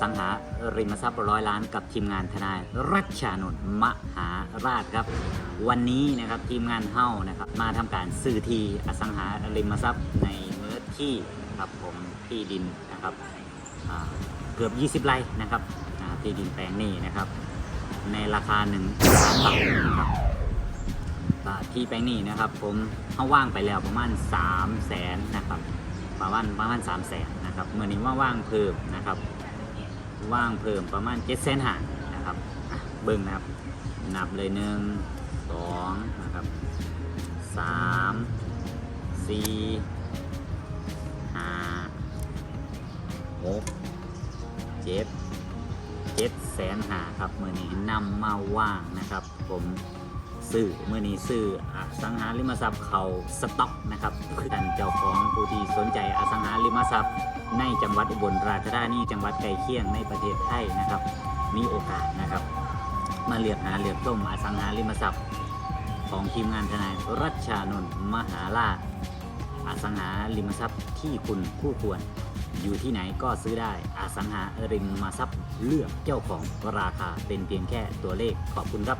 สังหาริมทรัพย์ร้อยล้านกับทีมงานทนายรัชชานนท์มหาราชครับ วันนี้นะครับทีมงานเฮ้านะครับมาทำการซื้อทีอสังหาริมทรัพย์ในเนื้อที่ครับผมที่ดินนะครับเกือบ 20 ไร่นะครับที่ดินแปลงนี้นะครับ ในราคา1นึ่งล้านบาทนะครับที่แปลงนี้นะครับ ผมเขาว่างไปแล้วประมาณ 3 0 0แสนนะครับประมาณประมาณ3 0 0แสนนะครับเมื่อนี้ว่าว่างเพิ่มนะครับ ว่างเพิ่มประมาณ7เซนหานะครับเบิ้งนะครับ นับเลยหนึ่งสองนะครับสามสี่ห้าหกเจ็ดเจ็ดแสนหาครับเมื่อนี้นำมาว่างนะครับ ผมซื้อเมื่อนี้ซื้ออสังหาริมทรัพย์เขาสต็อกนะครับคือท่านเจ้าของ ผู้ที่สนใจอสังหาริมทรัพย์ ในจังหวัดอุบลราชธานีจังหวัดใกล้เคียงในประเทศไทยนะครับ มีโอกาสนะครับ มาเลือกหาเลือกต้มอสังหาริมทรัพย์ ของทีมงานทนายรัชชานนท์มหาราชอสังหาริมทรัพย์ที่คุณคู่ควร อยู่ที่ไหนก็ซื้อได้อสังหาริมทรัพย์เลือกเจ้าของราคาเป็นเพียงแค่ตัวเลขขอบคุณครับ